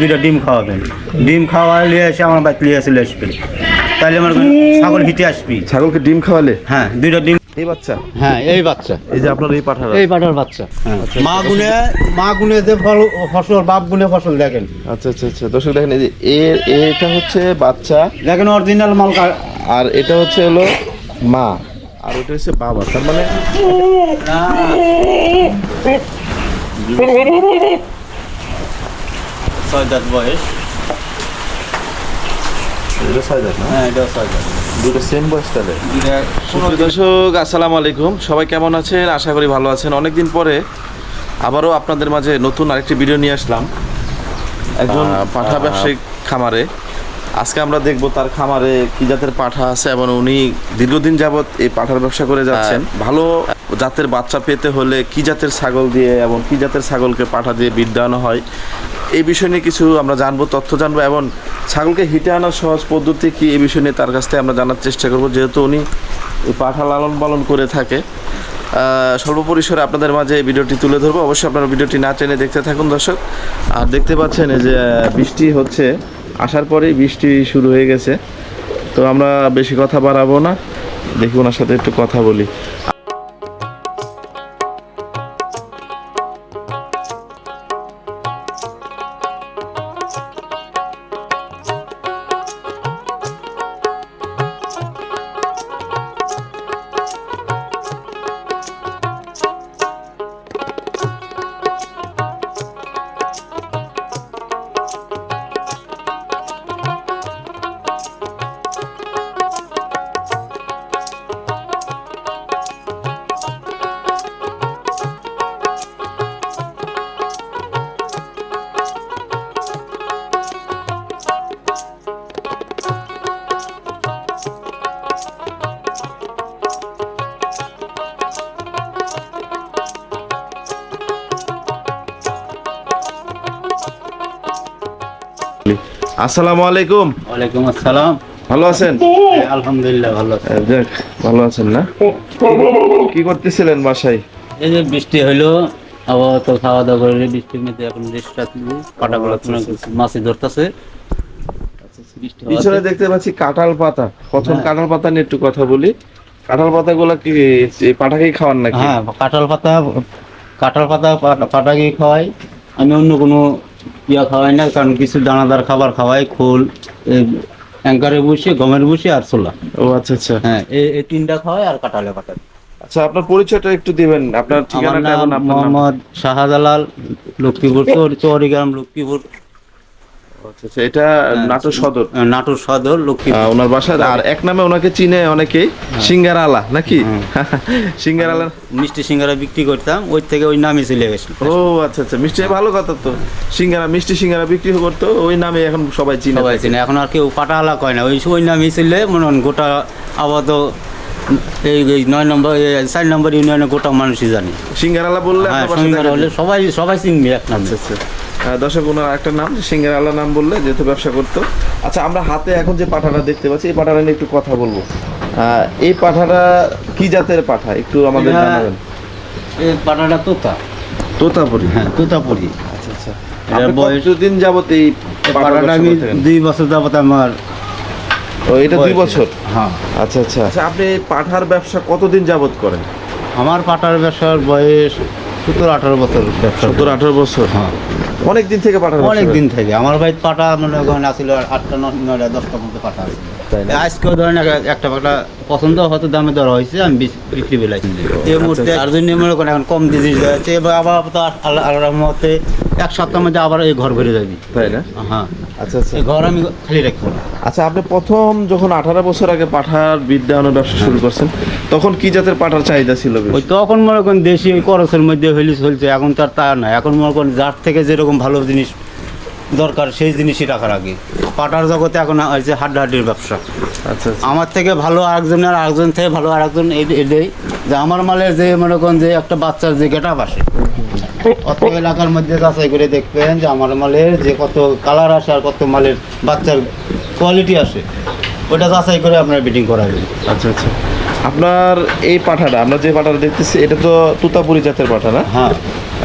দুইটা ডিম খাওয়াবেন। ডিম খাওয়া নিয়ে এসে আমার বাড়ি নিয়ে চলে আসবে। তাহলে আমার ছাগল হিটে আসবি। ছাগলকে ডিম খাওয়ালে? হ্যাঁ দুইটা ডিম এই বাচ্চা? হ্যাঁ এই বাচ্চা। এই যে আপনার এই পাঠারা এই পাটার বাচ্চা। মা গুনে মা গুনে যে ফল ফসল বাপ গুনে ফসল দেখেন। আচ্ছা আচ্ছা আচ্ছা। দর্শক দেখেন এই যে এর এটা হচ্ছে বাচ্চা। দেখেন অরিজিনাল মাল কা- আর এটা হচ্ছে হলো মা। আর ওটা হচ্ছে বাবা। তার মানে ছয় দাঁত বয়স। হ্যাঁ দর্শক আসসালামু আলাইকুম। সবাই কেমন আছেন? আশা করি ভালো আছেন। অনেকদিন পরে আবারও আপনাদের মাঝে নতুন আরেকটি ভিডিও নিয়ে আসলাম। একজন পাঠা ব্যবসায়িক খামারে। আজকে আমরা দেখব তার খামারে কি জাতের পাঠা আছে এবং উনি দীর্ঘদিন যাবত এই পাঠার ব্যবসা করে যাচ্ছেন। ভালো জাতের বাচ্চা পেতে হলে কি জাতের ছাগল দিয়ে এবং কি জাতের ছাগলকে পাঠা দিয়ে বিট দেওয়ানো হয়? এই বিষয় নিয়ে কিছু আমরা জানব, তথ্য জানব এবং ছাগলকে হিটে আনার সহজ পদ্ধতি কি এই বিষয় নিয়ে তার কাছ থেকে আমরা জানার চেষ্টা করব। যেহেতু উনি পাঠা লালন পালন করে থাকে সর্বপরিসরে আপনাদের মাঝে এই ভিডিওটি তুলে ধরবো। অবশ্যই আপনারা ভিডিওটি না টেনে দেখতে থাকুন দর্শক। আর দেখতে পাচ্ছেন যে বৃষ্টি হচ্ছে, আসার পরেই বৃষ্টি শুরু হয়ে গেছে। তো আমরা বেশি কথা বাড়াবো না। দেখি ওনার সাথে একটু কথা বলি। আসসালামু আলাইকুম। ওয়ালাইকুম আসসালাম। ভালো আছেন? আলহামদুলিল্লাহ ভালো আছে। আহ, যাক ভালো আছেন না? কি করতেছিলেন বাসায়? এই যে বৃষ্টি হইল আবার তো খাওয়া দাওয়া করে বৃষ্টির মধ্যে এখন রেস্ট কাটাগুলো মাছে ধরতেছে। পিছনে দেখতে পাচ্ছি কাঁঠাল পাতা। প্রথম হ্যাঁ। কাঁঠাল পাতা নিয়ে একটু কথা বলি। কাঁঠাল পাতাগুলো কি এই পাঠাকেই খাওয়ান নাকি? হ্যাঁ কাঁঠাল পাতা কাঁঠাল পাতা পাটা- পাটাকি খাওয়াই। আমি অন্য কোনো ইয়া খাওয়াই না কারণ কিছু দানাদার খাবার খাওয়াই খোল অ্যাঙ্কারে বসে গমের বসে আর ছোলা। ও আচ্ছা আচ্ছা। হ্যাঁ এই এই তিনটা খাওয়াই আর কাটালে কাটালে আচ্ছা আপনার পরিচয়টা একটু দিবেন। আপনার ঠিকানাটা এবং আপনার নাম মোহাম্মদ শাহাদালাল লক্ষ্মীপুর চৌর- চৌরিগ্রাম লক্ষ্মীপুর। আচ্ছা আচ্ছা এটা নাটোর সদর? নাটোর সদর লক্ষ্মীপুর। আহ, ওনার বাসা আর এক নামে ওনাকে চিনে অনেকেই সিঙ্গারালা নাকি? সিঙ্গারা আলা মিষ্টি সিঙ্গারা বিক্রি করতাম ওই থেকে ওই নামই চলে গেছিল। ও আচ্ছা আচ্ছা মিষ্টি ভালো কথা তো। সিঙ্গারা মিষ্টি সিঙ্গারা বিক্রি করতো ওই নামে এখন সবাই চিনে সবাই চিনে এখন আর কেউ পাটাহালা কয় না ওই ওই নামই ছিল মনে হন গোটা আপাতত এই নয় নম্বর চার নম্বর ইউনিয়নে গোটা মানুষই জানে। সিঙ্গারালা বললে হ্যাঁ সবাই সবাই চিনবে এক নামে। আচ্ছা আচ্ছা। দর্শক ওনার একটা নাম সিঙ্গার আল্লাহ নাম বললে যেহেতু ব্যবসা করতো। আচ্ছা আমরা হাতে এখন যে পাঠাটা দেখতে পাচ্ছি এই পাঠাটা নিয়ে একটু কথা বলব। এই পাঠাটা কি জাতের পাঠা? একটু আমাদের জানাবেন। এই পাটাটা তোতা। তোতাপুরি? হ্যাঁ তোতাপুরি। আচ্ছা আচ্ছা। বয়স- কতদিন যাবত এই পাঠার ব্যবসা আমি দুই বছর যাবত আমার ও এটা দুই বছর? হ্যাঁ। আচ্ছা আচ্ছা। আচ্ছা আপনি পাঠার ব্যবসা কতদিন যাবত করেন? আমার পাটার ব্যবসার বয়স সতেরো আঠারো বছর ব্যবসা। সত্তর আঠারো বছর। হ্যাঁ। অনেক দিন থেকে ব্যবসা অনেক দিন থেকে। আমার বাড়িতে পাটা মনে ওখানে আসছিল আটটা নয়টা দশটার মধ্যে তাই না? আজকেও ধরেন একটা পাটা পছন্দ হয়তো দামে ধরা হয়েছে আমি বিক্রি বেলায় এই মুহূর্তে আর জন্য মনে করেন এখন কম দিতে যাচ্ছে এবার আবার তো আল্লাহ মতে এক সপ্তাহের মধ্যে আবার এই ঘর ভরে যাবি। তাই না? হ্যাঁ। আচ্ছা আচ্ছা। ঘর আমি খালি রাখব। আচ্ছা আপনি প্রথম যখন আঠারো বছর আগে পাঠার বিদ্যায়নের ব্যবসা শুরু করছেন তখন কি জাতের পাঠার চাহিদা ছিল ওই তখন মনে করেন দেশি ওই করসের মধ্যে হইলি চলছে এখন তো আর তা না। এখন মনে করেন যার থেকে যেরকম ভালো জিনিস দরকার সেই জিনিসই রাখার আগে। পাটার জগতে এখন হয়েছে হাড্ডাহাড্ডির ব্যবসা। আচ্ছা আচ্ছা। আমার থেকে ভালো আরেকজনের আরেকজন থেকে ভালো আরেকজন এই- এটাই যে আমার মালের যে মনে করেন যে একটা বাচ্চার যে গেটাপ আসে অত এলাকার মধ্যে যাচাই করে দেখবেন যে আমার মালের যে কত কালার আসে আর কত মালের বাচ্চার কোয়ালিটি আসে। ওটা যাচাই করে আপনার বিটিং করাবেন। আচ্ছা আচ্ছা। আপনার এই পাঠাটা আমরা যে পাঠাটা দেখতেছি এটা তো তুতাপুরি জাতের পাঠা না? হ্যাঁ।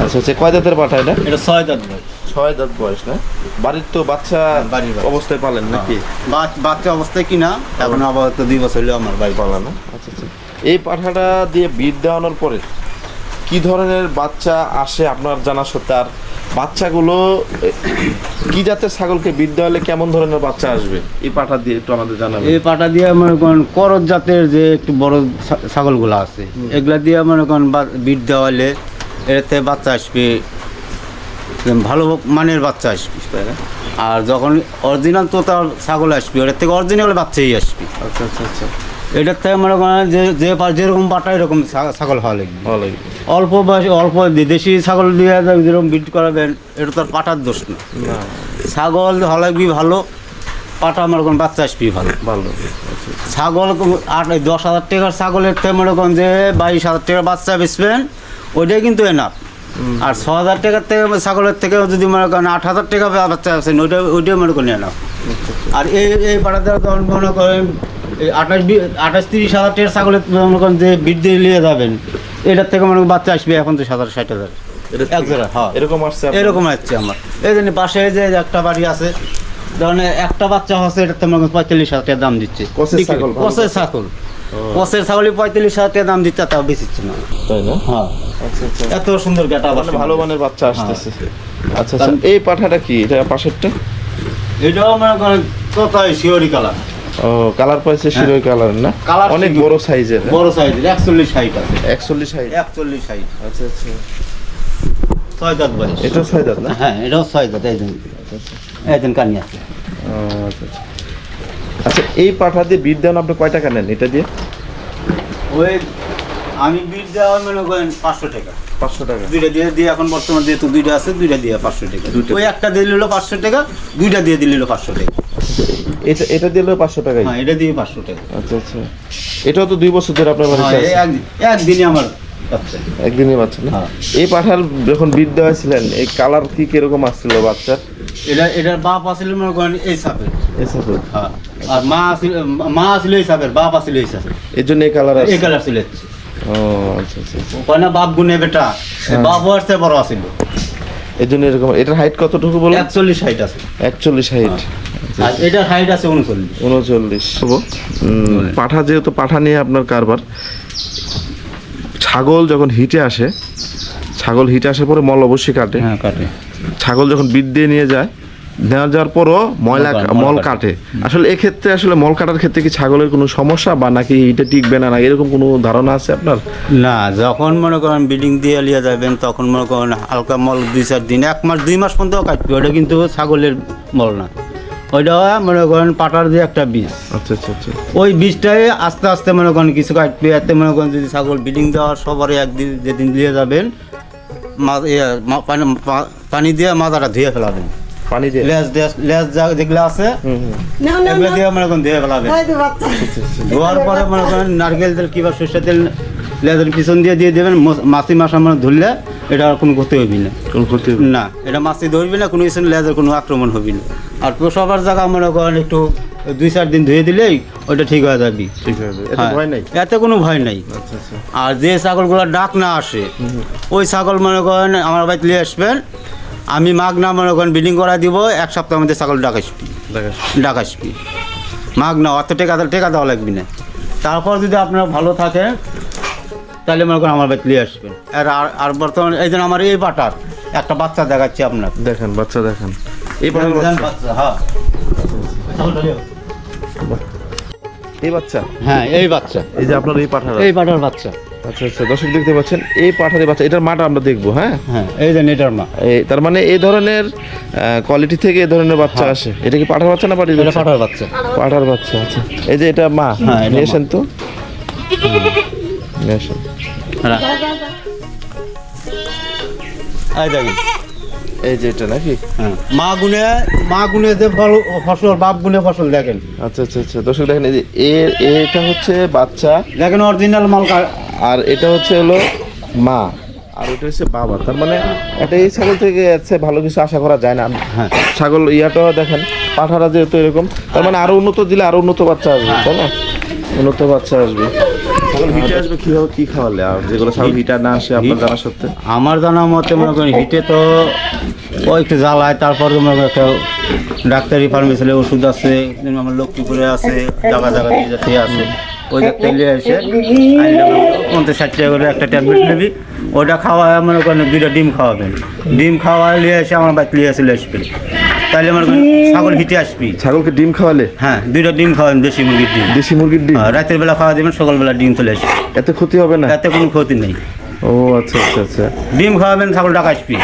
আচ্ছা আচ্ছা কয় জাতের পাঠা এটা? এটা ছয় জাত বয়স। ছয় জাত বয়স না? বাড়ির তো বাচ্চা বাচ্চা। অবস্থায় পালেন নাকি? বাচ্চা অবস্থায় কিনা এখন আপাতত দুই বছর হলো আমার বাড়ি। পালা না? আচ্ছা আচ্ছা। এই পাঠাটা দিয়ে বিট দেওয়ানোর পরে কি ধরনের বাচ্চা আসে আপনার জানা সত্ত্বে? আর বাচ্চাগুলো কি জাতের ছাগলকে বিট দেওয়ালে কেমন ধরনের বাচ্চা আসবে? এই পাঠা দিয়ে একটু আমাদের জানাবেন। এই পাটা দিয়ে মনে করেন করজ জাতের যে একটু বড় ছাগলগুলো আছে এগুলা দিয়ে মনে করেন বা- বিট দেওয়ালে এতে বাচ্চা আসবে ভালো মানের বাচ্চা আসবে তাই না? আর যখন অরিজিনাল তো তার ছাগল আসবে ওটার থেকে অরিজিনাল বাচ্চাই আসবে। আচ্ছা আচ্ছা আচ্ছা। এটার থেকে মনে করেন যে যে পা- যেরকম পাটা এরকম ছাগল হওয়া লাগবে। অল্প বয়সে অল্প দেশি ছাগল দিয়ে যেরকম বিট করাবেন এটা তো আর পাটার দোষ না। ছাগল ছাগল লাগবে ভালো পাটা মনে করেন বাচ্চা আসবি ভালো। ভালো। আচ্ছা ছাগল আট দশ হাজার টাকার ছাগলের থেকে মনে করেন যে বাইশ হাজার টাকার বাচ্চা বেচবেন ওইটাই কিন্তু এনাফ আর ছ হাজার টাকার থেকে ছাগলের থেকে যদি মনে করেন আট হাজার টাকা বাচ্চা আছে ওইটা ওইটাই মনে করেন এনাফ আর এই এই পাড়াতে তখন মনে করেন আঠাশ আঠাশ তিরিশ হাজার টাকার ছাগলের মনে করেন যে বৃদ্ধি নিয়ে যাবেন এটার থেকে মনে বাচ্চা আসবে এখন তো সাত ষাট হাজার। হ্যাঁ। এরকম আসছে এরকম আমার। এই জন্য পাশে যে একটা বাড়ি আছে ধরেন একটা বাচ্চা হচ্ছে এটার তো মনে পঁয়তাল্লিশ হাজার টাকা দাম দিচ্ছে। কষের ছাগল, কষের ছাগল। ছাগলই পঁয়তাল্লিশ হাজার টাকা দাম দিচ্ছে তাও বেশিচ্ছে না। তাই না? হ্যাঁ। আচ্ছা আচ্ছা। এত সুন্দর গেটা ভালো মানের বাচ্চা আসতেছে। আচ্ছা আচ্ছা। এই পাঠাটা কি? এটা পাশেরটা? এটাও মনে করেন কোথায় শিওরি কালার ও কালার পাইছে শিরোই কালার না? কালার অনেক বড় সাইজের বড় সাইজের একচল্লিশ হাইট আছে। একচল্লিশ সাইজ একচল্লিশ হাইট। আচ্ছা আচ্ছা। ছয় দাঁত বয়স। এটা ছয় দাঁত না? হ্যাঁ এটাও ছয় দাঁত এই জন্য এই কানি আছে। আচ্ছা আচ্ছা। আচ্ছা এই পাঠা দিয়ে বিট দেন আপনি কয় টাকা নেন এটা দিয়ে? ওই আমি বিল দেওয়া মনে করেন পাঁচশো টাকা। পাঁচশো টাকা। দুইটা দিয়ে দিয়ে এখন বর্তমান যেহেতু দুইটা আছে দুইটা দিয়ে পাঁচশো টাকা। দুইটা। ওই একটা দিয়ে দিল পাঁচশো টাকা দুইটা দিয়ে দিল পাঁচশো টাকা। এটা এটা দিলে পাঁচশো টাকাই। হ্যাঁ এটা দিয়ে পাঁচশো টাকা। আচ্ছা আচ্ছা। এটাও তো দুই বছর ধরে আপনার বাড়িতে হ্যাঁ, আছে? এই একদিনই আমার একদিনই বাচ্চা না? হ্যাঁ। এই পাঠার যখন দেওয়া ছিলেন এই কালার কি কীরকম আসছিল বাচ্চার? এটা এটার বাপ মনে করেন এই সাপের এসব হ্যাঁ। আর মা মা আসলে এই সাপের বাপ আসলে এই সাপের এর জন্য এই কালার এই কালার ছিল ও আচ্ছা আচ্ছা আচ্ছা। না বাপ গুনে বেটা। হ্যাঁ। বাপ বড় এর জন্য এরকম এটার হাইট কতটুকু বলে একচল্লিশ হাইট আছে। একচল্লিশ হাইট আর এটার হাইট আছে উনচল্লিশ। উনচল্লিশ। পাঠা যেহেতু পাঠা নিয়ে আপনার কারবার ছাগল যখন হিটে আসে ছাগল হিটে আসার পরে মল অবশ্যই কাটে। হ্যাঁ কাটে। ছাগল যখন বিট দিয়ে নিয়ে যায় নেওয়া যাওয়ার পরও ময়লা মল কাটে, আসলে এক্ষেত্রে আসলে মল কাটার ক্ষেত্রে কি ছাগলের কোনো সমস্যা বা নাকি এটা টিকবে না না এরকম কোনো ধারণা আছে আপনার? না যখন মনে করেন বিডিং দিয়ে লিয়ে যাবেন তখন মনে করেন হালকা মল দুই চার দিন এক মাস দুই মাস পর্যন্ত কাটবে। ওটা কিন্তু ছাগলের মল না। ওইটা মনে করেন পাটার দিয়ে একটা বীজ। আচ্ছা আচ্ছা আচ্ছা। ওই বীজটাই আস্তে আস্তে মনে করেন কিছু কাটবে এতে মনে করেন যদি ছাগল বিডিং দেওয়ার সবারই একদিন যেদিন দিয়ে যাবেন ইয়ে, পানি- পা- পানি দিয়ে মাথাটা ধুয়ে ফেলাবেন। পানি দিয়ে? লেজ লেজ যা যেগুলো আছে এগুলো দিয়ে মনে করেন ধুয়ে ফেলাবেন। তো বাচ্চা। ধোয়ার পরে মনে করেন নারকেল তেল কিংবা সর্ষের তেল লেজের পিছন দিয়ে দিয়ে দেবেন মস- মাছি মাসা মানে ধরলে এটা আর কোনো ক্ষতি হবি না। কোনো ক্ষতি হবে না? এটা মাছি ধরবি না কোনো কিছু লেজের কোনো আক্রমণ হবি না। আর প্রসবার জায়গা মনে করেন একটু দুই চার দিন ধুয়ে দিলেই ওইটা ঠিক হয়ে যাবি। ঠিক আছে এটা হ্যাঁ, ভয় নাই? এতে কোনো ভয় নাই। আচ্ছা আচ্ছা। আর যে ছাগলগুলো ডাক না আসে ওই ছাগল মনে করেন আমার বাড়িতে নিয়ে আসবেন আমি মাঘ না মনে করেন বিল্ডিং করা দিব এক সপ্তাহের মধ্যে ছাগল ডাক আসবি। ডাক আসবি। মাগ না অত টেকা টেকা দেওয়া লাগবে না। তারপর যদি আপনারা ভালো থাকেন তাহলে মনে করেন আমার বাড়িতে নিয়ে আসবেন। আর আর- বর্তমানে এই জন্য আমার এই পাটার একটা বাচ্চা দেখাচ্ছি আপনার দেখেন বাচ্চা দেখেন। এই পাঠার বাচ্চা। হ্যাঁ। এই বাচ্চা? হ্যাঁ এই বাচ্চা। এই যে আপনার এই পাঠার এই পাটার বাচ্চা। আচ্ছা আচ্ছা দর্শক দেখতে পাচ্ছেন এই পাঠার বাচ্চা এটার মাটা আমরা দেখব হ্যাঁ? হ্যাঁ এই যে এটার মা। এই তার মানে এই ধরনের কোয়ালিটি থেকে এই ধরনের বাচ্চা আসে। এটা কি পাঠার বাচ্চা না পাটির এটা বাচ্চা? পাটার বাচ্চা। পাঠার বাচ্চা আচ্ছা। এই যে এটা মা হ্যাঁ, নিয়ে মা। তো। আসেন হ্যাঁ। এই দেখেন। এই যে এটা নাকি? হ্যাঁ। মা গুনে মা গুনে যে ফল- ফসল বাপ গুনে ফসল দেখেন। আচ্ছা আচ্ছা আচ্ছা। দর্শক দেখেন এই যে এর এটা হচ্ছে বাচ্চা। দেখেন অরিজিনাল মাল কা- আর এটা হচ্ছে হলো মা। আর ওটা হচ্ছে বাবা। তার মানে একটা এই ছাগল থেকে আছে ভালো কিছু আশা করা যায় না। হ্যাঁ। ছাগল ইয়াটাও দেখেন পাঠারা যেহেতু এরকম তার মানে আরও উন্নত দিলে আরও উন্নত বাচ্চা আসবে তাই না? উন্নত বাচ্চা আসবে। ছাগল হিটে আসবে কীভাবে কি খাওয়ালে? আর যেগুলো ছাগল হিটার না আসে আপনার জানা সত্ত্বে? আমার জানা মতে মনে করেন হিটে তো ওই একটু জ্বালায় তারপর তো মনে করেন একটা ডাক্তারি ফার্মেসিলে ওষুধ আছে আমার লক্ষ্মীপুরে আছে জায়গা জায়গা দিয়ে যাতে আছে। ওই ডাক্তার নিয়ে এসে পঞ্চাশ ষাট টাকা করে একটা ট্যাবলেট নেবি ওটা খাওয়ায় মনে করেন দুইটা ডিম খাওয়াবেন। ডিম খাওয়ায় নিয়ে এসে আমার বাড়িতে নিয়ে চলে আসবে তাহলে মনে করেন ছাগল হিটে আসবি ছাগলকে ডিম খাওয়ালে? হ্যাঁ দুইটা ডিম খাওয়াবেন দেশি মুরগির ডিম। দেশি মুরগির ডিম? আর রাতের বেলা খাওয়া দেবেন সকালবেলা ডিম চলে আসবে। এতে ক্ষতি হবে না? তাতে কোনো ক্ষতি নেই। ও আচ্ছা আচ্ছা আচ্ছা। ডিম খাওয়াবেন ছাগল টাকা আসবি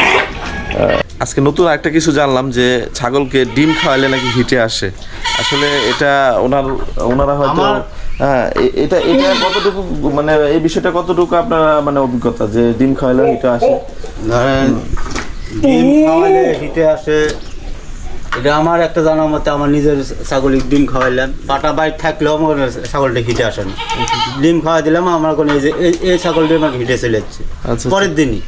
আজকে নতুন একটা কিছু জানলাম যে ছাগলকে ডিম খাওয়ালে নাকি হিটে আসে। আসলে এটা ওনার ওনারা হয়তো হ্যাঁ এটা এটা কতটুকু মানে এই বিষয়টা কতটুকু আপনার মানে অভিজ্ঞতা যে ডিম খাওয়ালে হিটে আসে? ধরেন ডিম খাওয়ালে হিটে আসে এটা আমার একটা জানার মতে আমার নিজের ছাগলিক ডিম খাওয়াইলাম। পাটা বাইর থাকলেও আমার ছাগলটা হিটে আসে না। ডিম খাওয়া দিলাম আমার কোনো এই যে এই- ছাগলটা আমার হিটে চলে যাচ্ছে। আচ্ছা। পরের দিনই।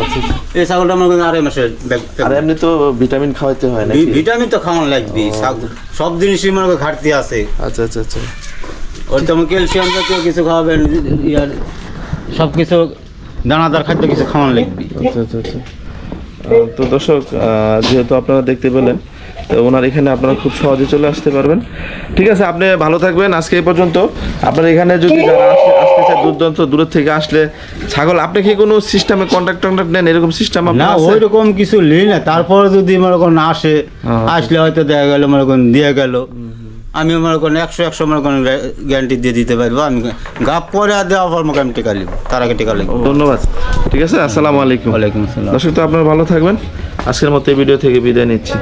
আচ্ছা এই ছাগলটা আমার কোনো আড়াই মাসের আর এমনি তো ভিটামিন খাওয়াইতে হয় ভি- ভিটামিন তো খাওয়ানো লাগবে ছাগল- সব জিনিসই মনে করো ঘাটতি আছে। আচ্ছা আচ্ছা আচ্ছা। ওর তেমন ক্যালসিয়াম জাতীয় কিছু খাওয়াবেন ইয়ার সব কিছু দানাদার খাদ্য কিছু খাওয়ানো লাগবে। আচ্ছা আচ্ছা আচ্ছা। তো দর্শক যেহেতু আপনারা দেখতে পেলেন তো ওনার এখানে আপনারা খুব সহজে চলে আসতে পারবেন। ঠিক আছে আপনি ভালো থাকবেন আজকে এই পর্যন্ত। আপনার এখানে যদি যারা আসে আসতে চায় দুর্দান্ত দূরের থেকে আসলে ছাগল আপনি কি কোনো সিস্টেমে কন্ট্যাক্ট টন্ট্যাক্ট নেন? এরকম সিস্টেম না ওই রকম কিছু নেই না। তারপর যদি মনে করেন আসে। আসলে হয়তো দেখা গেল মনে করেন দিয়ে গেল। আমি মনে করেন একশো একশো মনে করেন গ্যারান্টি দিয়ে দিতে পারব। আমি গাপ পরে আর দেওয়া পর আমি টেকা নিব। তার আগে টেকা লাগবে। ধন্যবাদ। ঠিক আছে আসসালামু আলাইকুম। ওয়ালাইকুম আসসালাম। দর্শক তো আপনারা ভালো থাকবেন। আজকের মতো এই ভিডিও থেকে বিদায় নিচ্ছি।